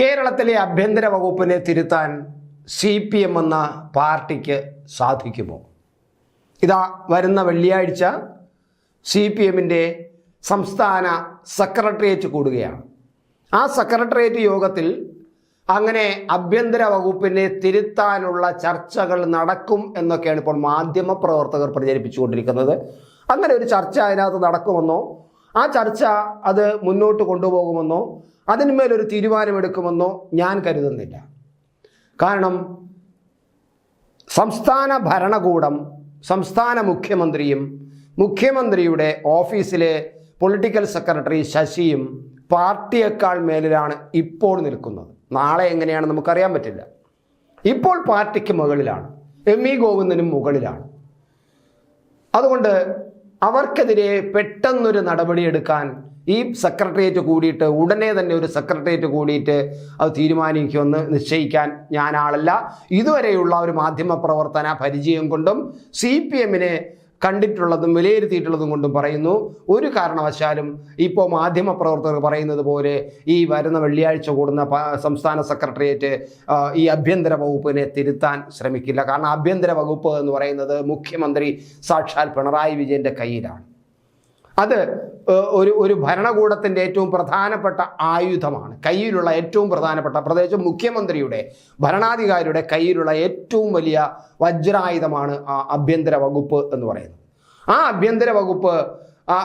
കേരളത്തിലെ ആഭ്യന്തര വകുപ്പിനെ തിരുത്താൻ സി പി എം എന്ന പാർട്ടിക്ക് സാധിക്കുമോ? ഇതാ വരുന്ന വെള്ളിയാഴ്ച സി പി എമ്മിന്റെ സംസ്ഥാന സെക്രട്ടേറിയറ്റ് കൂടുകയാണ്. ആ സെക്രട്ടേറിയറ്റ് യോഗത്തിൽ അങ്ങനെ ആഭ്യന്തര വകുപ്പിനെ തിരുത്താനുള്ള ചർച്ചകൾ നടക്കും എന്നൊക്കെയാണ് ഇപ്പോൾ മാധ്യമപ്രവർത്തകർ പ്രചരിപ്പിച്ചുകൊണ്ടിരിക്കുന്നത്. അങ്ങനെ ഒരു ചർച്ച അതിനകത്ത് നടക്കുമെന്നോ ആ ചർച്ച അത് മുന്നോട്ട് കൊണ്ടുപോകുമെന്നോ അതിന്മേലൊരു തീരുമാനമെടുക്കുമെന്നോ ഞാൻ കരുതുന്നില്ല. കാരണം സംസ്ഥാന ഭരണകൂടം സംസ്ഥാന മുഖ്യമന്ത്രിയും മുഖ്യമന്ത്രിയുടെ ഓഫീസിലെ പൊളിറ്റിക്കൽ സെക്രട്ടറി ശശിയും പാർട്ടിയേക്കാൾ മേലിലാണ് ഇപ്പോൾ നിൽക്കുന്നത്. നാളെ എങ്ങനെയാണെന്ന് നമുക്കറിയാൻ പറ്റില്ല. ഇപ്പോൾ പാർട്ടിക്ക് മുകളിലാണ്. എം ഇ ഗോവിന്ദനും മുകളിലാണ്. അതുകൊണ്ട് അവർക്കെതിരെ പെട്ടെന്നൊരു നടപടിയെടുക്കാൻ ഈ സെക്രട്ടേറിയറ്റ് കൂടിയിട്ട് ഉടനെ തന്നെ ഒരു സെക്രട്ടേറിയറ്റ് കൂടിയിട്ട് അത് തീരുമാനിക്കുമെന്ന് നിശ്ചയിക്കാൻ ഞാൻ ആളല്ല. ഇതുവരെയുള്ള ഒരു മാധ്യമ പ്രവർത്തന പരിചയം കൊണ്ടും സി പി എമ്മിനെ കണ്ടിട്ടുള്ളതും വിലയിരുത്തിയിട്ടുള്ളതും കൊണ്ടും പറയുന്നു. ഒരു കാരണവശാലും ഇപ്പോൾ മാധ്യമ പ്രവർത്തകർ പറയുന്നത് പോലെ ഈ വരുന്ന വെള്ളിയാഴ്ച കൂടുന്ന സംസ്ഥാന സെക്രട്ടേറിയറ്റ് ഈ ആഭ്യന്തര വകുപ്പിനെ തിരുത്താൻ ശ്രമിക്കില്ല. കാരണം ആഭ്യന്തര വകുപ്പ് എന്ന് പറയുന്നത് മുഖ്യമന്ത്രി സാക്ഷാൽ പിണറായി വിജയന്റെ കയ്യിലാണ്. അത് ഒരു ഒരു ഭരണകൂടത്തിന്റെ ഏറ്റവും പ്രധാനപ്പെട്ട ആയുധമാണ് കയ്യിലുള്ള ഏറ്റവും പ്രധാനപ്പെട്ട പ്രത്യേകിച്ച് മുഖ്യമന്ത്രിയുടെ ഭരണാധികാരിയുടെ കയ്യിലുള്ള ഏറ്റവും വലിയ വജ്രായുധമാണ് ആ ആഭ്യന്തര വകുപ്പ് എന്ന് പറയുന്നത്. ആ ആഭ്യന്തര വകുപ്പ് ആ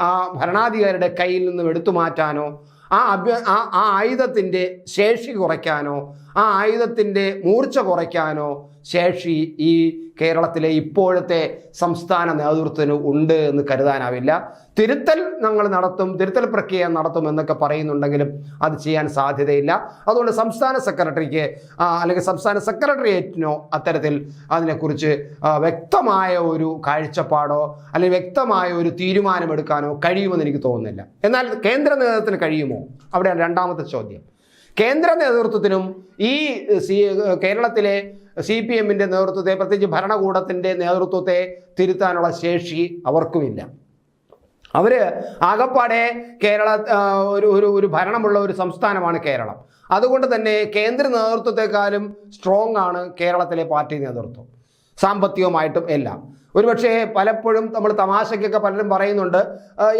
ആ ഭരണാധികാരിയുടെ കയ്യിൽ നിന്നും എടുത്തു മാറ്റാനോ ആ അഭ്യ ആ ആ ആയുധത്തിന്റെ ശേഷി കുറയ്ക്കാനോ ആ ആയുധത്തിന്റെ മൂർച്ച കുറയ്ക്കാനോ ശേഷി ഈ കേരളത്തിലെ ഇപ്പോഴത്തെ സംസ്ഥാന നേതൃത്വത്തിന് ഉണ്ട് എന്ന് കരുതാനാവില്ല. തിരുത്തൽ ഞങ്ങൾ നടത്തും തിരുത്തൽ പ്രക്രിയ നടത്തും എന്നൊക്കെ പറയുന്നുണ്ടെങ്കിലും അത് ചെയ്യാൻ സാധ്യതയില്ല. അതുകൊണ്ട് സംസ്ഥാന സെക്രട്ടറിക്ക് അല്ലെങ്കിൽ സംസ്ഥാന സെക്രട്ടേറിയറ്റിനോ അത്തരത്തിൽ അതിനെക്കുറിച്ച് വ്യക്തമായ ഒരു കാഴ്ചപ്പാടോ അല്ലെങ്കിൽ വ്യക്തമായ ഒരു തീരുമാനമെടുക്കാനോ കഴിയുമെന്ന് എനിക്ക് തോന്നുന്നില്ല. എന്നാൽ കേന്ദ്ര നേതൃത്വത്തിന് കഴിയുമോ? അവിടെയാണ് രണ്ടാമത്തെ ചോദ്യം. കേന്ദ്ര നേതൃത്വത്തിനും ഈ കേരളത്തിലെ സി പി എമ്മിന്റെ നേതൃത്വത്തെ പ്രത്യേകിച്ച് ഭരണകൂടത്തിന്റെ നേതൃത്വത്തെ തിരുത്താനുള്ള ശേഷി അവർക്കുമില്ല. അവർ ആകപ്പാടെ കേരള ഒരു ഒരു ഒരു ഭരണമുള്ള ഒരു സംസ്ഥാനമാണ് കേരളം. അതുകൊണ്ട് തന്നെ കേന്ദ്ര നേതൃത്വത്തെക്കാളും സ്ട്രോങ് ആണ് കേരളത്തിലെ പാർട്ടി നേതൃത്വം. സാമ്പത്തികമായിട്ടും എല്ലാം. ഒരുപക്ഷെ പലപ്പോഴും നമ്മൾ തമാശയ്ക്കൊക്കെ പലരും പറയുന്നുണ്ട്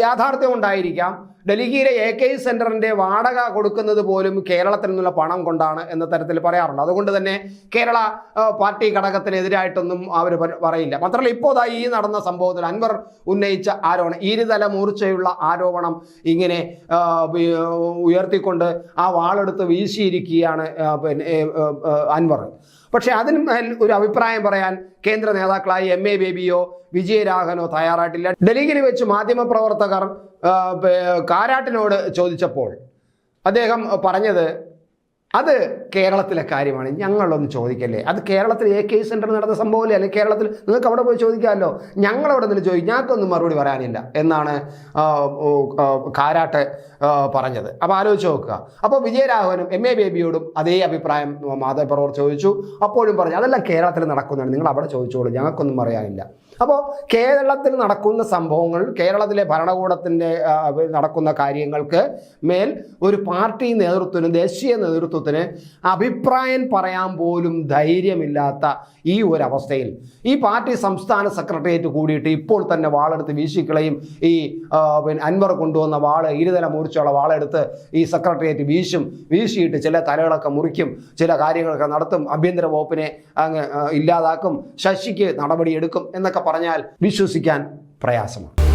യാഥാർത്ഥ്യം ഉണ്ടായിരിക്കാം. ഡൽഹിയിലെ എ കെ സെന്ററിന്റെ വാടക കൊടുക്കുന്നത് പോലും കേരളത്തിൽ നിന്നുള്ള പണം കൊണ്ടാണ് എന്ന തരത്തിൽ പറയാറുണ്ട്. അതുകൊണ്ട് തന്നെ കേരള പാർട്ടി ഘടകത്തിനെതിരായിട്ടൊന്നും അവർ പറയില്ല. മാത്രമല്ല ഇപ്പോൾ ഈ നടന്ന സംഭവത്തിൽ അൻവർ ഉന്നയിച്ച ആരോപണം ഇരുതല മൂർച്ചയുള്ള ആരോപണം ഇങ്ങനെ ഉയർത്തിക്കൊണ്ട് ആ വാളെടുത്ത് വീശിയിരിക്കുകയാണ് പിന്നെ അൻവർ. പക്ഷേ അതിന് ഒരു അഭിപ്രായം പറയാൻ കേന്ദ്ര നേതാക്കളായ എം എ ബേബിയോ വിജയരാഘനോ തയ്യാറായിട്ടില്ല. ഡൽഹിയിൽ വെച്ച് മാധ്യമപ്രവർത്തകർ കാരാട്ടിനോട് ചോദിച്ചപ്പോൾ അദ്ദേഹം പറഞ്ഞത് അത് കേരളത്തിലെ കാര്യമാണ്. ഞങ്ങളൊന്ന് ചോദിക്കല്ലേ? അത് കേരളത്തിൽ എ കെ സെന്റർ നടന്ന സംഭവമല്ലേ? അല്ലെങ്കിൽ കേരളത്തിൽ നിങ്ങൾക്ക് അവിടെ പോയി ചോദിക്കാമല്ലോ? ഞങ്ങളവിടെ നിന്ന് ചോദിക്കും ഞങ്ങൾക്കൊന്നും മറുപടി പറയാനില്ല എന്നാണ് കാരാട്ട് പറഞ്ഞത്. അപ്പോൾ ആലോചിച്ച് നോക്കുക. അപ്പോൾ വിജയരാഘവനും എം എ ബേബിയോടും അതേ അഭിപ്രായം മാധവപ്രവർ ചോദിച്ചു. അപ്പോഴും പറഞ്ഞു അതെല്ലാം കേരളത്തിൽ നടക്കുന്നതാണ്. നിങ്ങൾ അവിടെ ചോദിച്ചോളൂ. ഞങ്ങൾക്കൊന്നും പറയാനില്ല. അപ്പോൾ കേരളത്തിൽ നടക്കുന്ന സംഭവങ്ങൾ കേരളത്തിലെ ഭരണകൂടത്തിന്റെ നടക്കുന്ന കാര്യങ്ങൾക്ക് മേൽ ഒരു പാർട്ടി നേതൃത്വത്തിന് ദേശീയ നേതൃത്വത്തിന് അഭിപ്രായം പറയാൻ പോലും ധൈര്യമില്ലാത്ത ഈ ഒരു അവസ്ഥയിൽ ഈ പാർട്ടി സംസ്ഥാന സെക്രട്ടേറിയറ്റ് കൂടിയിട്ട് ഇപ്പോൾ തന്നെ വാളെടുത്ത് വീശിക്കളയും ഈ പിന്നെ അൻവർ കൊണ്ടുവന്ന വാൾ ഇരുതല മുറിച്ചുള്ള വാളെടുത്ത് ഈ സെക്രട്ടേറിയറ്റ് വീശും വീശിയിട്ട് ചില തലകളൊക്കെ മുറിക്കും ചില കാര്യങ്ങളൊക്കെ നടത്തും ആഭ്യന്തര വകുപ്പിനെ അങ്ങ് ഇല്ലാതാക്കും ശശിക്ക് നടപടിയെടുക്കും എന്നൊക്കെ പറഞ്ഞാൽ വിശ്വസിക്കാൻ പ്രയാസമാണ്.